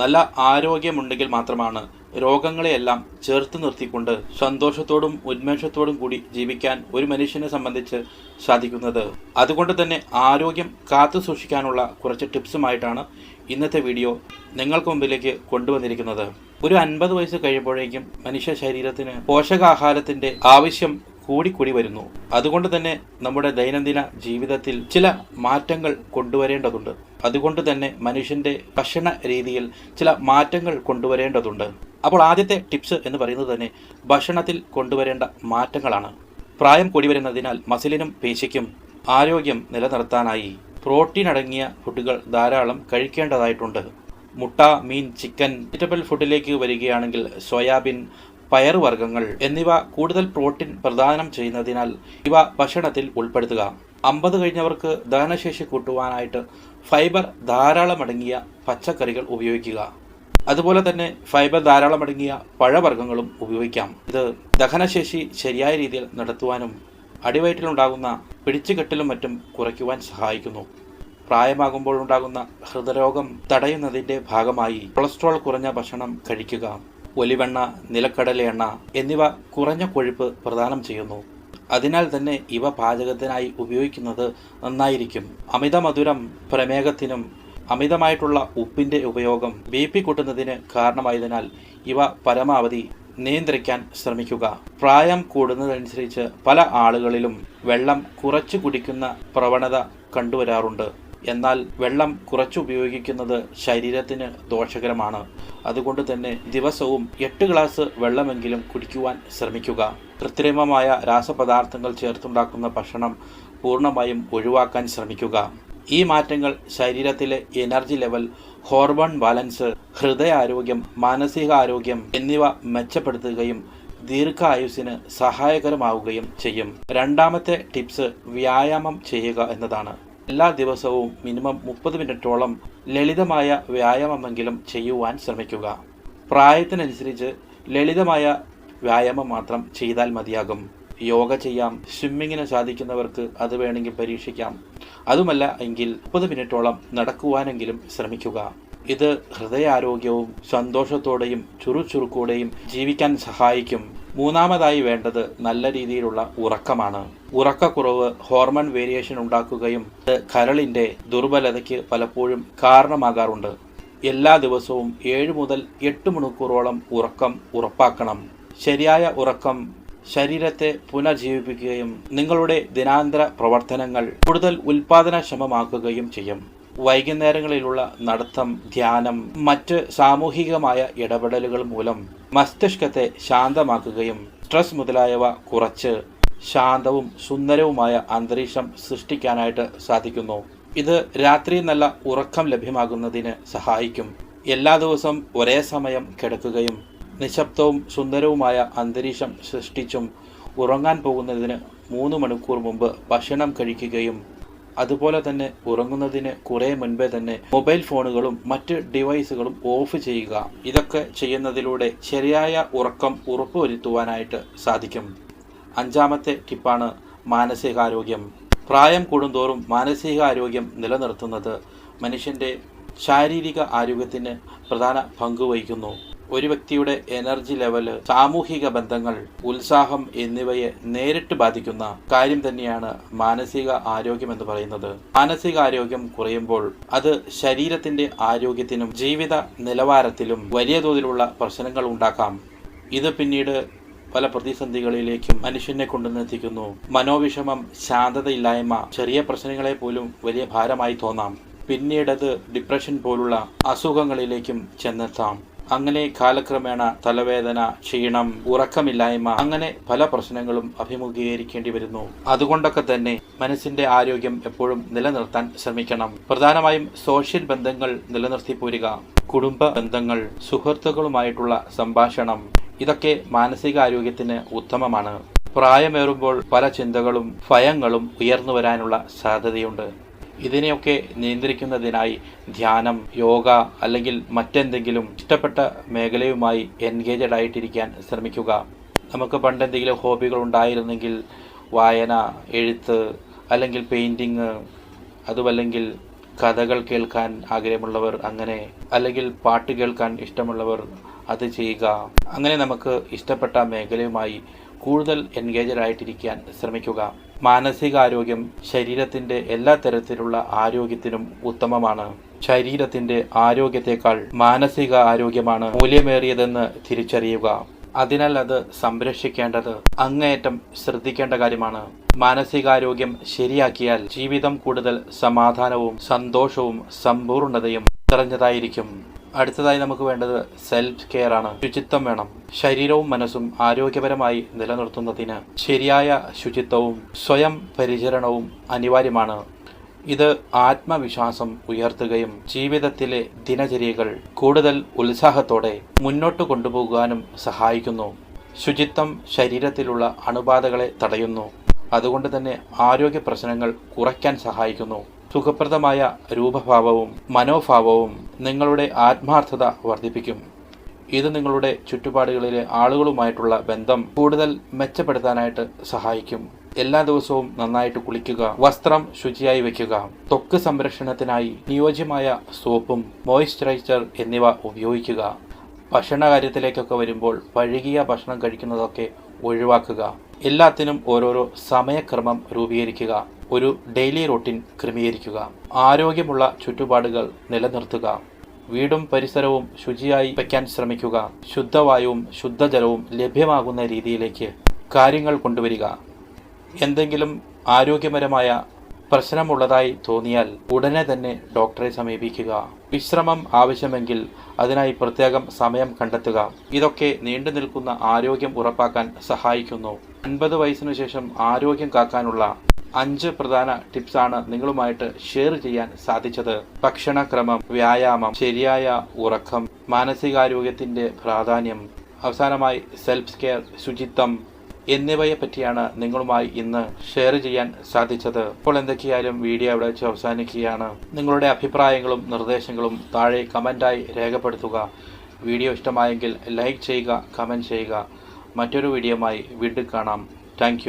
നല്ല ആരോഗ്യമുണ്ടെങ്കിൽ മാത്രമാണ് രോഗങ്ങളെയെല്ലാം ചേർത്ത് നിർത്തിക്കൊണ്ട് സന്തോഷത്തോടും ഉന്മേഷത്തോടും കൂടി ജീവിക്കാൻ ഒരു മനുഷ്യനെ സംബന്ധിച്ച് സാധിക്കുന്നത്. അതുകൊണ്ട് തന്നെ ആരോഗ്യം കാത്തു സൂക്ഷിക്കാനുള്ള കുറച്ച് ടിപ്സുമായിട്ടാണ് ഇന്നത്തെ വീഡിയോ നിങ്ങൾക്ക് മുമ്പിലേക്ക് കൊണ്ടുവന്നിരിക്കുന്നത്. ഒരു അൻപത് വയസ്സ് കഴിയുമ്പോഴേക്കും മനുഷ്യ ശരീരത്തിന് പോഷകാഹാരത്തിന്റെ ആവശ്യം കൂടിക്കൂടി വരുന്നു. അതുകൊണ്ട് തന്നെ നമ്മുടെ ദൈനംദിന ജീവിതത്തിൽ ചില മാറ്റങ്ങൾ കൊണ്ടുവരേണ്ടതുണ്ട്. അതുകൊണ്ട് തന്നെ മനുഷ്യന്റെ ഭക്ഷണ രീതിയിൽ ചില മാറ്റങ്ങൾ കൊണ്ടുവരേണ്ടതുണ്ട്. അപ്പോൾ ആദ്യത്തെ ടിപ്സ് എന്ന് പറയുന്നത് തന്നെ ഭക്ഷണത്തിൽ കൊണ്ടുവരേണ്ട മാറ്റങ്ങളാണ്. പ്രായം കൂടി വരുന്നതിനാൽ മസിലിനും പേശിക്കും ആരോഗ്യം നിലനിർത്താനായി പ്രോട്ടീൻ അടങ്ങിയ ഫുഡുകൾ ധാരാളം കഴിക്കേണ്ടതായിട്ടുണ്ട്. മുട്ട മീൻ ചിക്കൻ വെജിറ്റബിൾ ഫുഡിലേക്ക് വരികയാണെങ്കിൽ സോയാബീൻ പയറുവർഗങ്ങൾ എന്നിവ കൂടുതൽ പ്രോട്ടീൻ പ്രദാനം ചെയ്യുന്നതിനാൽ ഇവ ഭക്ഷണത്തിൽ ഉൾപ്പെടുത്തുക. അമ്പത് കഴിഞ്ഞവർക്ക് ദഹനശേഷി കൂട്ടുവാനായിട്ട് ഫൈബർ ധാരാളം അടങ്ങിയ പച്ചക്കറികൾ ഉപയോഗിക്കുക. അതുപോലെ തന്നെ ഫൈബർ ധാരാളം അടങ്ങിയ പഴവർഗങ്ങളും ഉപയോഗിക്കാം. ഇത് ദഹനശേഷി ശരിയായ രീതിയിൽ നടത്തുവാനും അടിവയറ്റിലുണ്ടാകുന്ന പിടിച്ചുകെട്ടിലും മറ്റും കുറയ്ക്കുവാൻ സഹായിക്കുന്നു. പ്രായമാകുമ്പോൾ ഉണ്ടാകുന്ന ഹൃദയരോഗം തടയുന്നതിന്റെ ഭാഗമായി കൊളസ്ട്രോൾ കുറഞ്ഞ ഭക്ഷണം കഴിക്കുക. ഒലിവെണ്ണ നിലക്കടല എണ്ണ എന്നിവ കുറഞ്ഞ കൊഴുപ്പ് പ്രദാനം ചെയ്യുന്നു. അതിനാൽ തന്നെ ഇവ പാചകത്തിനായി ഉപയോഗിക്കുന്നത് നന്നായിരിക്കും. അമിത മധുരം പ്രമേഹത്തിനും അമിതമായിട്ടുള്ള ഉപ്പിന്റെ ഉപയോഗം ബി പി കൂട്ടുന്നതിന് കാരണമായതിനാൽ ഇവ പരമാവധി നിയന്ത്രിക്കാൻ ശ്രമിക്കുക. പ്രായം കൂടുന്നതനുസരിച്ച് പല ആളുകളിലും വെള്ളം കുറച്ചു കുടിക്കുന്ന പ്രവണത കണ്ടുവരാറുണ്ട്. എന്നാൽ വെള്ളം കുറച്ച് ഉപയോഗിക്കുന്നത് ശരീരത്തിന് ദോഷകരമാണ്. അതുകൊണ്ട് തന്നെ ദിവസവും എട്ട് ഗ്ലാസ് വെള്ളമെങ്കിലും കുടിക്കുവാൻ ശ്രമിക്കുക. കൃത്രിമമായ രാസപദാർത്ഥങ്ങൾ ചേർത്തുണ്ടാക്കുന്ന ഭക്ഷണം പൂർണമായും ഒഴിവാക്കാൻ ശ്രമിക്കുക. ഈ മാറ്റങ്ങൾ ശരീരത്തിലെ എനർജി ലെവൽ ഹോർമോൺ ബാലൻസ് ഹൃദയാരോഗ്യം മാനസികാരോഗ്യം എന്നിവ മെച്ചപ്പെടുത്തുകയും ദീർഘായുസിന് സഹായകരമാവുകയും ചെയ്യും. രണ്ടാമത്തെ ടിപ്സ് വ്യായാമം ചെയ്യുക എന്നതാണ്. എല്ലാ ദിവസവും മിനിമം മുപ്പത് മിനിറ്റോളം ലളിതമായ വ്യായാമമെങ്കിലും ചെയ്യുവാൻ ശ്രമിക്കുക. പ്രായത്തിനനുസരിച്ച് ലളിതമായ വ്യായാമം മാത്രം ചെയ്താൽ മതിയാകും. യോഗ ചെയ്യാം സ്വിമ്മിങ്ങിന് സാധിക്കുന്നവർക്ക് അത് വേണമെങ്കിൽ പരീക്ഷിക്കാം. അതുമല്ല എങ്കിൽ മുപ്പത് മിനിറ്റോളം നടക്കുവാനെങ്കിലും ശ്രമിക്കുക. ഇത് ഹൃദയാരോഗ്യവും സന്തോഷത്തോടെയും ചുറുചുറുക്കോടെയും ജീവിക്കാൻ സഹായിക്കും. മൂന്നാമതായി വേണ്ടത് നല്ല രീതിയിലുള്ള ഉറക്കമാണ്. ഉറക്കക്കുറവ് ഹോർമോൺ വേരിയേഷൻ ഉണ്ടാക്കുകയും കരളിന്റെ ദുർബലതയ്ക്ക് പലപ്പോഴും കാരണമാകാറുണ്ട്. എല്ലാ ദിവസവും ഏഴ് മുതൽ എട്ട് മണിക്കൂറോളം ഉറക്കം ഉറപ്പാക്കണം. ശരിയായ ഉറക്കം ശരീരത്തെ പുനർജീവിപ്പിക്കുകയും നിങ്ങളുടെ ദിനാന്തര പ്രവർത്തനങ്ങൾ കൂടുതൽ ഉൽപാദനക്ഷമമാക്കുകയും ചെയ്യും. വൈകുന്നേരങ്ങളിലുള്ള നടത്തം ധ്യാനം മറ്റ് സാമൂഹികമായ ഇടപെടലുകൾ മൂലം മസ്തിഷ്കത്തെ ശാന്തമാക്കുകയും സ്ട്രെസ് മുതലായവ കുറച്ച് ശാന്തവും സുന്ദരവുമായ അന്തരീക്ഷം സൃഷ്ടിക്കാനായിട്ട് സാധിക്കുന്നു. ഇത് രാത്രി നല്ല ഉറക്കം ലഭ്യമാകുന്നതിന് സഹായിക്കും. എല്ലാ ദിവസവും ഒരേ സമയം കിടക്കുകയും നിശബ്ദവും സുന്ദരവുമായ അന്തരീക്ഷം സൃഷ്ടിച്ചും ഉറങ്ങാൻ പോകുന്നതിന് മൂന്ന് മണിക്കൂർ മുമ്പ് ഭക്ഷണം കഴിക്കുകയും അതുപോലെ തന്നെ ഉറങ്ങുന്നതിന് കുറേ മുൻപേ തന്നെ മൊബൈൽ ഫോണുകളും മറ്റ് ഡിവൈസുകളും ഓഫ് ചെയ്യുക. ഇതൊക്കെ ചെയ്യുന്നതിലൂടെ ശരിയായ ഉറക്കം ഉറപ്പുവരുത്തുവാനായിട്ട് സാധിക്കും. അഞ്ചാമത്തെ ടിപ്പാണ് മാനസികാരോഗ്യം. പ്രായം കൂടുന്തോറും മാനസികാരോഗ്യം നിലനിർത്തുന്നത് മനുഷ്യന്റെ ശാരീരിക ആരോഗ്യത്തിന് പ്രധാന പങ്ക് വഹിക്കുന്നു. ഒരു വ്യക്തിയുടെ എനർജി ലെവൽ സാമൂഹിക ബന്ധങ്ങൾ ഉത്സാഹം എന്നിവയെ നേരിട്ട് ബാധിക്കുന്ന കാര്യം തന്നെയാണ് മാനസിക ആരോഗ്യം എന്ന് പറയുന്നത്. മാനസിക ആരോഗ്യം കുറയുമ്പോൾ അത് ശരീരത്തിന്റെ ആരോഗ്യത്തിനും ജീവിത നിലവാരത്തിലും വലിയ തോതിലുള്ള പ്രശ്നങ്ങൾ ഉണ്ടാക്കാം. ഇത് പിന്നീട് പല പ്രതിസന്ധികളിലേക്കും മനുഷ്യനെ കൊണ്ടുവന്നെത്തിക്കുന്നു. മനോവിഷമം ശാന്തതയില്ലായ്മ ചെറിയ പ്രശ്നങ്ങളെ പോലും വലിയ ഭാരമായി തോന്നാം. പിന്നീടത് ഡിപ്രഷൻ പോലുള്ള അസുഖങ്ങളിലേക്കും ചെന്നെത്താം. അങ്ങനെ കാലക്രമേണ തലവേദന ക്ഷീണം ഉറക്കമില്ലായ്മ അങ്ങനെ പല പ്രശ്നങ്ങളും അഭിമുഖീകരിക്കേണ്ടി വരുന്നു. അതുകൊണ്ടൊക്കെ തന്നെ മനസ്സിന്റെ ആരോഗ്യം എപ്പോഴും നിലനിർത്താൻ ശ്രമിക്കണം. പ്രധാനമായും സോഷ്യൽ ബന്ധങ്ങൾ നിലനിർത്തി പോരുക. കുടുംബ ബന്ധങ്ങൾ സുഹൃത്തുക്കളുമായിട്ടുള്ള സംഭാഷണം ഇതൊക്കെ മാനസികാരോഗ്യത്തിന് ഉത്തമമാണ്. പ്രായമേറുമ്പോൾ പല ചിന്തകളും ഭയങ്ങളും ഉയർന്നു വരാനുള്ള സാധ്യതയുണ്ട്. ഇതിനെയൊക്കെ നിയന്ത്രിക്കുന്നതിനായി ധ്യാനം യോഗ അല്ലെങ്കിൽ മറ്റെന്തെങ്കിലും ഇഷ്ടപ്പെട്ട മേഖലയുമായി എൻഗേജഡ് ആയിട്ടിരിക്കാൻ ശ്രമിക്കുക. നമുക്ക് പണ്ടെന്തെങ്കിലും ഹോബികൾ ഉണ്ടായിരുന്നെങ്കിൽ വായന എഴുത്ത് അല്ലെങ്കിൽ പെയിന്റിങ് അതുമല്ലെങ്കിൽ കഥകൾ കേൾക്കാൻ ആഗ്രഹമുള്ളവർ അങ്ങനെ അല്ലെങ്കിൽ പാട്ട് കേൾക്കാൻ ഇഷ്ടമുള്ളവർ അത് ചെയ്യുക. അങ്ങനെ നമുക്ക് ഇഷ്ടപ്പെട്ട മേഖലയുമായി കൂടുതൽ എൻഗേജഡ് ആയിട്ടിരിക്കാൻ ശ്രമിക്കുക. മാനസികാരോഗ്യം ശരീരത്തിന്റെ എല്ലാ തരത്തിലുള്ള ആരോഗ്യത്തിനും ഉത്തമമാണ്. ശരീരത്തിന്റെ ആരോഗ്യത്തെക്കാൾ മാനസിക ആരോഗ്യമാണ് മൂല്യമേറിയതെന്ന് തിരിച്ചറിയുക. അതിനാൽ അത് സംരക്ഷിക്കേണ്ടത് അങ്ങേയറ്റം ശ്രദ്ധിക്കേണ്ട കാര്യമാണ്. മാനസികാരോഗ്യം ശരിയാക്കിയാൽ ജീവിതം കൂടുതൽ സമാധാനവും സന്തോഷവും സമ്പൂർണതയും നിറഞ്ഞതായിരിക്കും. അടുത്തതായി നമുക്ക് വേണ്ടത് സെൽഫ് കെയർ ആണ്. ശുചിത്വം വേണം. ശരീരവും മനസ്സും ആരോഗ്യപരമായി നിലനിർത്തുന്നതിന് ശരിയായ ശുചിത്വവും സ്വയം പരിചരണവും അനിവാര്യമാണ്. ഇത് ആത്മവിശ്വാസം ഉയർത്തുകയും ജീവിതത്തിലെ ദിനചര്യകൾ കൂടുതൽ ഉത്സാഹത്തോടെ മുന്നോട്ട് കൊണ്ടുപോകാനും സഹായിക്കുന്നു. ശുചിത്വം ശരീരത്തിലുള്ള അണുബാധകളെ തടയുന്നു. അതുകൊണ്ട് തന്നെ ആരോഗ്യ പ്രശ്നങ്ങൾ കുറയ്ക്കാൻ സഹായിക്കുന്നു. സുഖപ്രദമായ രൂപഭാവവും മനോഭാവവും നിങ്ങളുടെ ആത്മാർത്ഥത വർദ്ധിപ്പിക്കും. ഇത് നിങ്ങളുടെ ചുറ്റുപാടുകളിലെ ആളുകളുമായിട്ടുള്ള ബന്ധം കൂടുതൽ മെച്ചപ്പെടുത്താനായിട്ട് സഹായിക്കും. എല്ലാ ദിവസവും നന്നായിട്ട് കുളിക്കുക വസ്ത്രം ശുചിയായി വയ്ക്കുക ത്വക്ക് സംരക്ഷണത്തിനായി അനുയോജ്യമായ സോപ്പും മോയ്സ്ചറൈസർ എന്നിവ ഉപയോഗിക്കുക. ഭക്ഷണ കാര്യത്തിലേക്കൊക്കെ വരുമ്പോൾ പഴകിയ ഭക്ഷണം കഴിക്കുന്നതൊക്കെ ഒഴിവാക്കുക. എല്ലാത്തിനും ഓരോരോ സമയക്രമം രൂപീകരിക്കുക. ഒരു ഡെയിലി റൂട്ടീൻ ക്രമീകരിക്കുക. ആരോഗ്യമുള്ള ചുറ്റുപാടുകൾ നിലനിർത്തുക. വീടും പരിസരവും ശുചിയായി വയ്ക്കാൻ ശ്രമിക്കുക. ശുദ്ധവായുവും ശുദ്ധജലവും ലഭ്യമാകുന്ന രീതിയിലേക്ക് കാര്യങ്ങൾ കൊണ്ടുവരിക. എന്തെങ്കിലും ആരോഗ്യപരമായ പ്രശ്നമുള്ളതായി തോന്നിയാൽ ഉടനെ തന്നെ ഡോക്ടറെ സമീപിക്കുക. വിശ്രമം ആവശ്യമെങ്കിൽ അതിനായി പ്രത്യേകം സമയം കണ്ടെത്തുക. ഇതൊക്കെ നീണ്ടു നിൽക്കുന്ന ആരോഗ്യം ഉറപ്പാക്കാൻ സഹായിക്കുന്നു. അൻപത് വയസ്സിനു ശേഷം ആരോഗ്യം കാക്കാനുള്ള അഞ്ച് പ്രധാന ടിപ്സാണ് നിങ്ങളുമായിട്ട് ഷെയർ ചെയ്യാൻ സാധിച്ചത്. ഭക്ഷണക്രമം വ്യായാമം ശരിയായ ഉറക്കം മാനസികാരോഗ്യത്തിന്റെ പ്രാധാന്യം അവസാനമായി സെൽഫ് കെയർ ശുചിത്വം എന്നിവയെ പറ്റിയാണ് നിങ്ങളുമായി ഇന്ന് ഷെയർ ചെയ്യാൻ സാധിച്ചത്. അപ്പോൾ എന്തൊക്കെയായാലും വീഡിയോ അവിടെ വെച്ച് അവസാനിക്കുകയാണ്. നിങ്ങളുടെ അഭിപ്രായങ്ങളും നിർദ്ദേശങ്ങളും താഴെ കമന്റായി രേഖപ്പെടുത്തുക. വീഡിയോ ഇഷ്ടമായെങ്കിൽ ലൈക്ക് ചെയ്യുക കമന്റ് ചെയ്യുക. മറ്റൊരു വീഡിയോമായി വീണ്ടും കാണാം. താങ്ക്